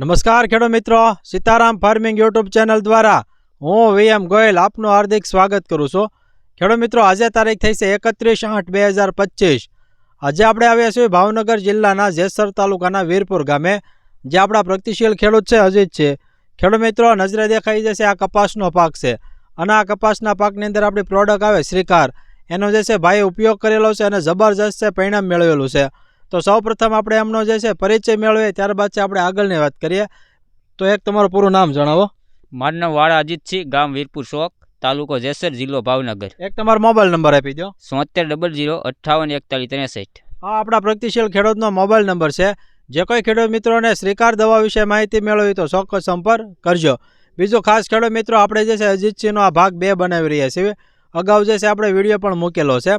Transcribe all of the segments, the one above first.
નમસ્કાર ખેડૂત મિત્રો. સીતારામ ફાર્મિંગ યુટ્યુબ ચેનલ દ્વારા હું વીએમ ગોયલ આપનું હાર્દિક સ્વાગત કરું છું. ખેડૂત મિત્રો, આજે તારીખ થઈ છે એકત્રીસ આઠ બે હજાર પચીસ. આજે આપણે આવ્યા છીએ ભાવનગર જિલ્લાના જેસર તાલુકાના વીરપુર ગામે જે આપણા પ્રગતિશીલ ખેડૂત છે અજીત છે. ખેડૂત મિત્રો, નજરે દેખાઈ જશે આ કપાસનો પાક છે. અને આ કપાસના પાકની અંદર આપણી પ્રોડક્ટ આવે શ્રીકાર. એનો જે છે ભાઈએ ઉપયોગ કરેલો છે અને જબરજસ્ત છે, પરિણામ મેળવેલું છે. તો સૌપ્રથમ આપણે એમનો જે છે પરિચય મેળવીએ ત્યારબાદ છે આપણે આગળની વાત કરીએ. તો એક તમારું પૂરું નામ જણાવો. મારું નામ વાળા અજીતસિંહ ગામ વીરપુર શોખ તાલુકો જેસર જિલ્લો ભાવનગર. એક તમારો મોબાઈલ નંબર આપી દો. સોતેર ડબલ જીરો અઠ્ઠાવન એકતાલીસ ત્રેસઠ. હા આપણા પ્રગતિશીલ ખેડૂતનો મોબાઈલ નંબર છે. જે કોઈ ખેડૂત મિત્રોને શ્રીકાર દવા વિશે માહિતી મેળવવી તો ચોક્કસ સંપર્ક કરજો. બીજું ખાસ ખેડૂત મિત્રો આપણે જે છે અજીતસિંહનો આ ભાગ બે બનાવી રહ્યા છીએ. અગાઉ જે છે આપણે વીડિયો પણ મૂકેલો છે.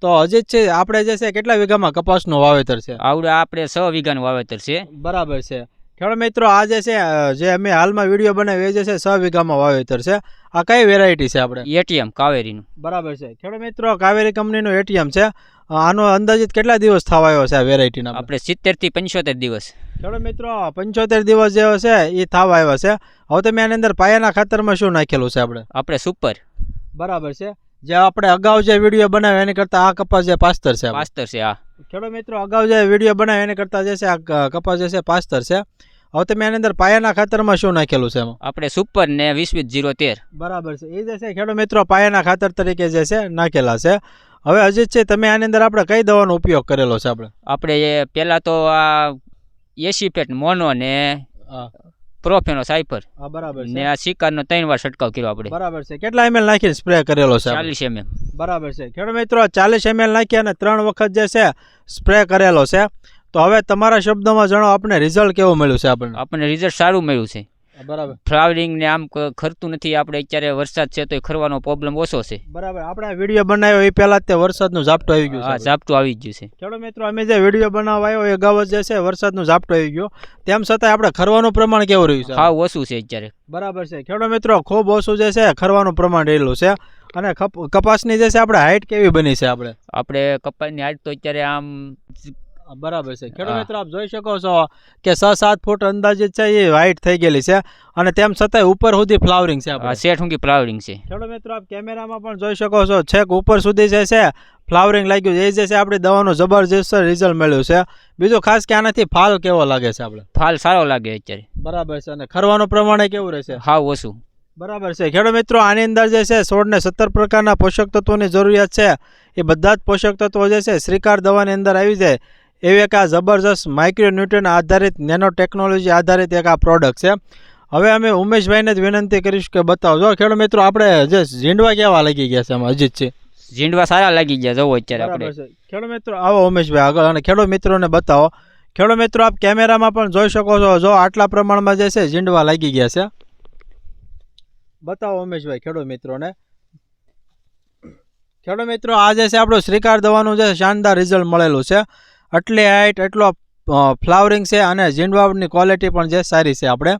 તો હજી છે આપણે જે છે કેટલા વીઘામાં કપાસનું વાવેતર છે? આવડે આપણે છ વીઘાનું વાવેતર છે. બરાબર છે. ખેડૂત મિત્રો આ જે છે જે અમે હાલમાં વીડિયો બનાવી એ જે છે છ વીઘામાં વાવેતર છે. આ કઈ વેરાયટી છે આપણે? એટીએમ કાવેરીનું. બરાબર છે. ખેડૂત મિત્રો કાવેરી કંપનીનું એટીએમ છે. આનો અંદાજિત કેટલા દિવસ થવા આવ્યો છે આ વેરાયટીના આપણે સિત્તેરથી પંચોતેર દિવસ. ખેડૂત મિત્રો પંચોતેર દિવસ જે છે એ થવા આવ્યો છે. હવે તમે આની અંદર પાયાના ખાતરમાં શું નાખેલું છે આપણે? આપણે સુપર. બરાબર છે. જે આપણે અગાઉ જે વીડિયો બનાવ્યો એની કરતાં આ કપાસ જે પાસ્તર છે પાસ્તર છે આ ખેડૂત મિત્રો અગાઉ જે વીડિયો બનાવ્યો એની કરતાં જે છે આ કપાસ જે છે પાસ્તર છે. હવે તમે આની અંદર પાયાના ખાતરમાં શું નાખેલું છે એમાં? આપણે સુપર ને વીસ વીસ જીરો તેર. બરાબર છે. એ જે છે ખેડૂત મિત્રો પાયાના ખાતર તરીકે જે છે નાખેલા છે. હવે અજીત છે તમે આની અંદર આપણે કઈ દવાનો ઉપયોગ કરેલો છે આપણે? આપણે એ પહેલાં તો આ એસી પેટ મોનો ને પ્રોફેનો સાયફર હા, બરાબર ને આ સિક્કાનો ત્રણ વાર છંટકાવ કર્યો આપણે. બરાબર છે. કેટલા એમએલ નાખીને સ્પ્રે કરેલો છે? ચાલીસ એમએમ બરાબર છે. ખેડૂત મિત્રો ચાલીસ એમએલ નાખી અને ત્રણ વખત જે છે સ્પ્રે કરેલો છે. તો હવે તમારા શબ્દોમાં જણાવો આપણે રિઝલ્ટ કેવું મળ્યું છે આપણને? આપણને રિઝલ્ટ સારું મળ્યું છે. બરાબર. ફ્લાવરિંગ ને આમ ખરતું નથી આપણે અત્યારે વરસાદ છે તો એ ખરવાનો પ્રોબ્લેમ ઓછો છે. બરાબર. આપણે વીડિયો બનાવ્યો એ પહેલા તે વરસાદનું ઝાપટું આવી ગયું હા ઝાપટું આવી ગયું છે. ખેડૂત મિત્રો અમે જે વીડિયો બનાવાયો એ અગાઉ જે છે વરસાદનું ઝાપટું આવી ગયું. તેમ છતાં આપણે ખરવાનું પ્રમાણ કેવું રહ્યું છે હા ઓછું છે અત્યારે. બરાબર છે. ખેડૂત મિત્રો ખૂબ ઓછું જે છે ખરવાનું પ્રમાણ રહેલું છે. અને કપાસની જે છે આપણે હાઈટ કેવી બની છે આપણે? આપણે કપાસની હાઈટ તો અત્યારે આમ બરાબર છે. ખેડૂત મિત્રો આપ જોઈ શકો છો કે છ સાત ફૂટ અંદાજિત છે એ હાઈટ થઈ ગયેલી છે અને તેમ છતાંય ઉપર સુધી ફ્લાવરિંગ છે શેઠ ઊંઘી ફ્લાવરિંગ છે. ખેડૂત મિત્રો આપ કેમેરામાં પણ જોઈ શકો છો છેક ઉપર સુધી જે છે ફ્લાવરિંગ લાગ્યું એ જે છે આપણી દવાનું જબરજસ્ત રિઝલ્ટ મળ્યું છે. બીજું ખાસ કે આનાથી ફાલ કેવો લાગે છે આપણે? ફાલ સારો લાગે અત્યારે. બરાબર છે. અને ખરવાનું પ્રમાણે કેવું રહેશે? હાવ ઓછું. બરાબર છે. ખેડૂત મિત્રો આની અંદર જે છે છોડને સત્તર પ્રકારના પોષક તત્વોની જરૂરિયાત છે. એ બધા જ પોષક તત્વો જે છે શ્રીકાર દવાની અંદર આવી જાય. એવી એક આ જબરજસ્ત માઇક્રોન્યુટ્રન આધારિત નેનો ટેકનોલોજી આધારિત એક આ પ્રોડક્ટ છે. હવે અમે ઉમેશભાઈને જ વિનંતી કરીશું કે બતાવો. જો ખેડૂત મિત્રો આપણે જે ઝીંડવા કેવા લાગી ગયા છે અમે અજીત છે. ઝીંડવા સારા લાગી ગયા જવો અત્યારે આપણે. ખેડૂત મિત્રો આવો ઉમેશભાઈ આગળ અને ખેડૂત મિત્રોને બતાવો. ખેડૂત મિત્રો આપ કેમેરામાં પણ જોઈ શકો છો. જો આટલા પ્રમાણમાં જે છે ઝીંડવા લાગી ગયા છે. બતાવો ઉમેશભાઈ ખેડૂત મિત્રોને. ખેડૂત મિત્રો આ જે છે આપણું શ્રીકાર દવાનું જે શાનદાર રિઝલ્ટ મળેલું છે. આટલી હાઈટ એટલો ફ્લાવરિંગ છે અને ઝીંડવાની ક્વોલિટી પણ જે સારી છે આપણે.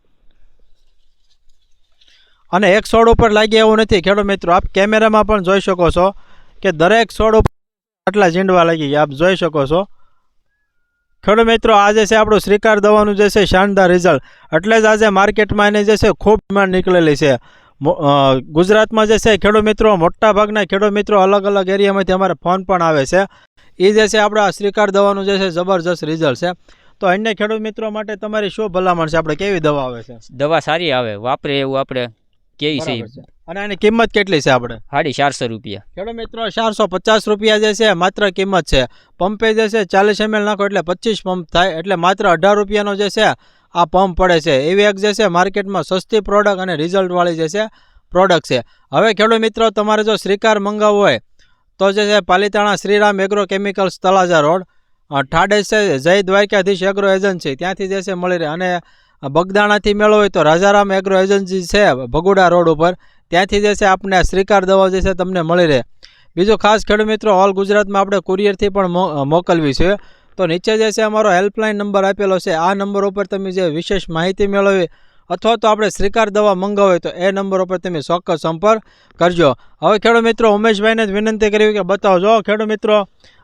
અને એક છોડ ઉપર લાગી એવું નથી. ખેડૂત મિત્રો, આપ કેમેરામાં પણ જોઈ શકો છો કે દરેક છોડ ઉપર આટલા ઝીંડવા લાગી આપ જોઈ શકો છો. ખેડૂત મિત્રો આજે છે આપણું શ્રીકાર દવાનું જે છે શાનદાર રિઝલ્ટ એટલે જ આજે માર્કેટમાં એની જે છે ખૂબ ડિમાન્ડ નીકળેલી છે. ગુજરાતમાં જે છે ખેડૂત મિત્રો મોટા ભાગના ખેડૂત મિત્રો અલગ અલગ એરિયામાંથી અમારે ફોન પણ આવે છે. એ જે છે આપણા શ્રીકાર દવાનું જે છે જબરજસ્ત રિઝલ્ટ છે. તો અન્ય ખેડૂત મિત્રો માટે તમારી શું ભલામણ છે? આપણે કેવી દવા આવે છે? દવા સારી આવે. વાપરે એવું આપણે કેવી છે અને આની કિંમત કેટલી છે આપણે? સાડી ચારસો રૂપિયા. ખેડૂત મિત્રો ચારસો પચાસ રૂપિયા જે છે માત્ર કિંમત છે. પંપે જે છે ચાલીસ એમએલ નાખો એટલે પચીસ પંપ થાય એટલે માત્ર અઢાર રૂપિયાનો જે છે આ પંપ પડે છે. એવી એક જે છે માર્કેટમાં સસ્તી પ્રોડક્ટ અને રિઝલ્ટવાળી જે છે પ્રોડક્ટ છે. હવે ખેડૂત મિત્રો તમારે જો શ્રીકાર મંગાવવો હોય તો જે છે Palitana Shriram agro chemicals Talaja road. ઠાડે છે જય દ્વારકાધીશ એગ્રો એજન્સી. ત્યાંથી જે છે મળી રહે. અને બગદાણાથી મેળવો હોય તો રાજારામ એગ્રો એજન્સી છે ભગુડા રોડ ઉપર. ત્યાંથી જે છે આપણે આ શ્રીકાર દવા જે છે તમને મળી રહે. બીજો ખાસ ખેડૂત મિત્રો ઓલ ગુજરાતમાં આપણે કુરિયરથી પણ મોકલવી છે. તો નીચે જે છે અમારો હેલ્પલાઇન નંબર આપેલો છે. આ નંબર ઉપર તમે જે વિશેષ માહિતી મેળવી અથવા તો આપણે શ્રીકાર દવા મંગાવે તો એ નંબર ઉપર તમે ચોક્કસ સંપર્ક કરજો. હવે ખેડૂત મિત્રો, ઉમેશભાઈને જ વિનંતી કરી કે બતાવો. જો ખેડૂત મિત્રો,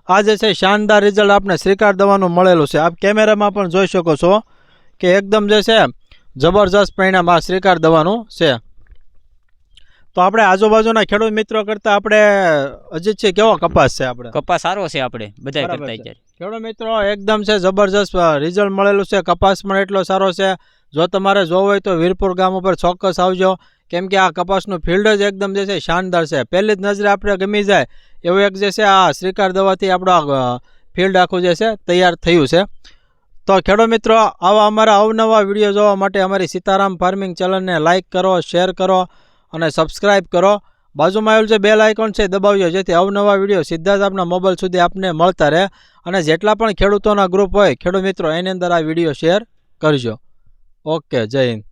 આ જે છે શાનદાર રિઝલ્ટ આપણે શ્રીકાર દવાનું મળેલું છે. આપ કેમેરામાં પણ જોઈ શકો છો કે એકદમ જે છે, જબરજસ્ત પરિણામ આ શ્રીકાર દવાનું છે. તો આપણે આજુબાજુના ખેડૂત મિત્રો કરતાં આપણે અજીતજી કેવો કપાસ છે આપણે? કપાસ સારો છે આપણે બધા કરતા ખેડૂત મિત્રો એકદમ છે જબરજસ્ત રિઝલ્ટ મળેલું છે કપાસ પણ એટલો સારો છે. જો તમારે જોવો હોય તો વીરપુર ગામ ઉપર ચોક્કસ આવજો. કેમ કે આ કપાસનું ફિલ્ડ જ એકદમ જે છે શાનદાર છે. પહેલી જ નજરે આપણે ગમી જાય એવું એક જે છે આ શ્રીકાર દવાથી આપણો ફિલ્ડ આખું જે છે તૈયાર થયું છે. તો ખેડૂત મિત્રો આવા અમારા અવનવા વીડિયો જોવા માટે અમારી સીતારામ ફાર્મિંગ ચેનલને લાઇક કરો શેર કરો. અને સબસ્ક્રાઇબ કરો. બાજુમાં આવેલું જે બેલ આઇકોન છે દબાવજો, જેથી અવનવા વીડિયો સીધા જ આપના મોબાઈલ સુધી આપને મળતા રહે અને જેટલા પણ ખેડૂતોના ગ્રુપ હોય, ખેડૂત મિત્રો, એની અંદર આ વીડિયો શેર કરજો. ઓકે જય હિન્દ.